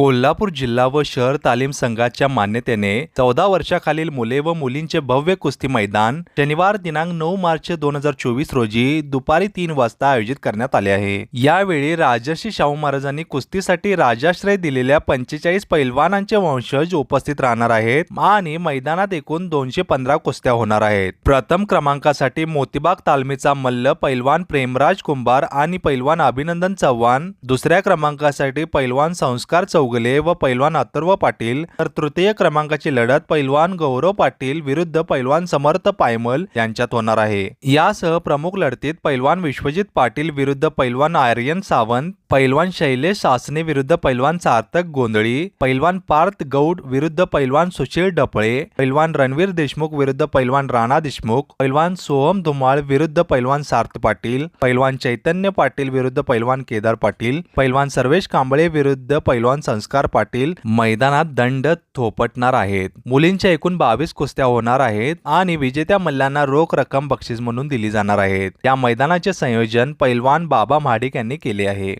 कोल्हापूर जिल्हा व शहर तालीम संघाच्या मान्यतेने चौदा वर्षाखालील मुले व मुलींचे भव्य कुस्ती मैदान शनिवार दिनांक नऊ मार्च दोन हजार चोवीस रोजी दुपारी तीन वाजता आयोजित करण्यात आले आहे. यावेळी राजर्षी शाहू महाराजांनी कुस्तीसाठी राजाश्रय दिलेल्या पंचेचाळीस पैलवानांचे वंशज उपस्थित राहणार आहेत आणि मैदानात एकूण दोनशे पंधरा कुस्त्या होणार आहेत. प्रथम क्रमांकासाठी मोतीबाग तालमीचा मल्ल पैलवान प्रेमराज कुंभार आणि पैलवान अभिनंदन चव्हाण. दुसऱ्या क्रमांकासाठी पैलवान संस्कार चौगले व पैलवान अथर्व पाटील तर तृतीय क्रमांकाची लढत पैलवान गौरव पाटील विरुद्ध पैलवान समर्थ पायमल यांच्यात होणार आहे. यासह प्रमुख लढतीत पैलवान विश्वजित पाटील विरुद्ध पैलवान आर्यन सावंत पैलवान शैलेश सासने विरुद्ध पैलवान सार्थक गोंधळी पैलवान पार्थ गौड विरुद्ध पैलवान सुशील डपळे पैलवान रणवीर देशमुख विरुद्ध पैलवान राणा देशमुख पैलवान सोहम धुमाळ विरुद्ध पैलवान सार्थ पाटील पैलवान चैतन्य पाटील विरुद्ध पैलवान केदार पाटील पैलवान सर्वेश कांबळे विरुद्ध पैलवान संस्कार पाटील मैदानात दंड थोपटणार आहेत. मुलींच्या एकूण बावीस कुस्त्या होणार आहेत आणि विजेत्या मल्ल्यांना रोख रक्कम बक्षीस म्हणून दिली जाणार आहेत. या मैदानाचे संयोजन पैलवान बाबा महाडिक यांनी केले आहे.